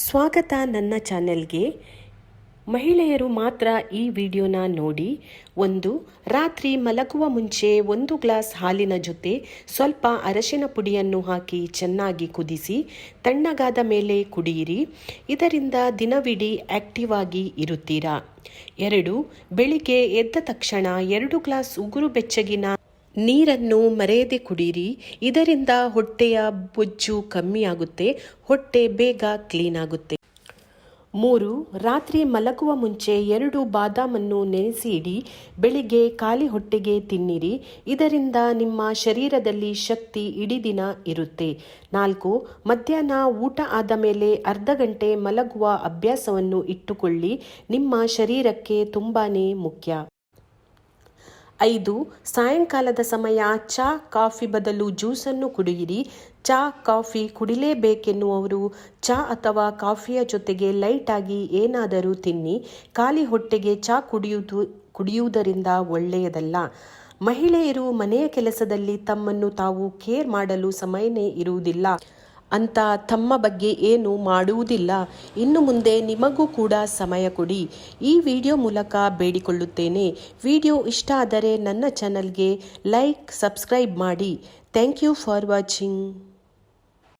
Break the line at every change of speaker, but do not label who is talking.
ಸ್ವಾಗತ ನನ್ನ ಚಾನೆಲ್ಗೆ. ಮಹಿಳೆಯರು ಮಾತ್ರ ಈ ವಿಡಿಯೋನ ನೋಡಿ, ಒಂದು ರಾತ್ರಿ ಮಲಗುವ ಮುಂಚೆ ಒಂದು ಗ್ಲಾಸ್ ಹಾಲಿನ ಜೊತೆ ಸ್ವಲ್ಪ ಅರಶಿನ ಪುಡಿಯನ್ನು ಹಾಕಿ ಚೆನ್ನಾಗಿ ಕುದಿಸಿ, ತಣ್ಣಗಾದ ಮೇಲೆ ಕುಡಿಯಿರಿ. ಇದರಿಂದ ದಿನವಿಡೀ ಆಕ್ಟಿವ್ ಆಗಿ ಇರುತ್ತೀರಾ? ಎರಡು, ಬೆಳಿಗ್ಗೆ ಎದ್ದ ತಕ್ಷಣ ಎರಡು ಗ್ಲಾಸ್ ಉಗುರು ಬೆಚ್ಚಗಿನ ನೀರನ್ನು ಮರೆಯದೆ ಕುಡಿಯಿರಿ ಇದರಿಂದ ಹೊಟ್ಟೆಯ ಬೊಜ್ಜು ಕಮ್ಮಿಯಾಗುತ್ತೆ ಹೊಟ್ಟೆ ಬೇಗ ಕ್ಲೀನ್ ಆಗುತ್ತೆ. ಮೂರು, ರಾತ್ರಿ ಮಲಗುವ ಮುಂಚೆ ಎರಡು ಬಾದಾಮನ್ನು ನೆನೆಸಿ ಇಡಿ, ಬೆಳಿಗ್ಗೆ ಖಾಲಿ ಹೊಟ್ಟೆಗೆ ತಿನ್ನಿರಿ. ಇದರಿಂದ ನಿಮ್ಮ ಶರೀರದಲ್ಲಿ ಶಕ್ತಿ ಇಡೀ ದಿನ ಇರುತ್ತೆ. ನಾಲ್ಕು, ಮಧ್ಯಾಹ್ನ ಊಟ ಆದ ಮೇಲೆ ಅರ್ಧ ಗಂಟೆ ಮಲಗುವ ಅಭ್ಯಾಸವನ್ನು ಇಟ್ಟುಕೊಳ್ಳಿ. ನಿಮ್ಮ ಶರೀರಕ್ಕೆ ತುಂಬಾ ಮುಖ್ಯ. ಐದು, ಸಾಯಂಕಾಲದ ಸಮಯ ಚಾ, ಕಾಫಿ ಬದಲು ಜ್ಯೂಸನ್ನು ಕುಡಿಯಿರಿ. ಚಾ, ಕಾಫಿ ಕುಡಿಲೇಬೇಕೆನ್ನುವರು ಚಾ ಅಥವಾ ಕಾಫಿಯ ಜೊತೆಗೆ ಲೈಟ್ ಆಗಿ ಏನಾದರೂ ತಿನ್ನಿ. ಖಾಲಿ ಹೊಟ್ಟೆಗೆ ಚಾ ಕುಡಿಯುವುದು ಕುಡಿಯುವುದರಿಂದ ಒಳ್ಳೆಯದಲ್ಲ. ಮಹಿಳೆಯರು ಮನೆಯ ಕೆಲಸದಲ್ಲಿ ತಮ್ಮನ್ನು ತಾವು ಕೇರ್ ಮಾಡಲು ಸಮಯನೇ ಇರುವುದಿಲ್ಲ. ಅಂತ ತಮ್ಮ ಬಗ್ಗೆ ಏನು ಮಾಡುವುದಿಲ್ಲ. ಇನ್ನು ಮುಂದೆ ನಿಮಗೂ ಕೂಡ ಸಮಯ ಕೊಡಿ. ಈ ವಿಡಿಯೋ ಮೂಲಕ ಬೇಡಿಕೊಳ್ಳುತ್ತೇನೆ. ವಿಡಿಯೋ ಇಷ್ಟ ಆದರೆ ನನ್ನ ಚಾನಲ್ಗೆ ಲೈಕ್, ಸಬ್ಸ್ಕ್ರೈಬ್ ಮಾಡಿ. Thank you for watching.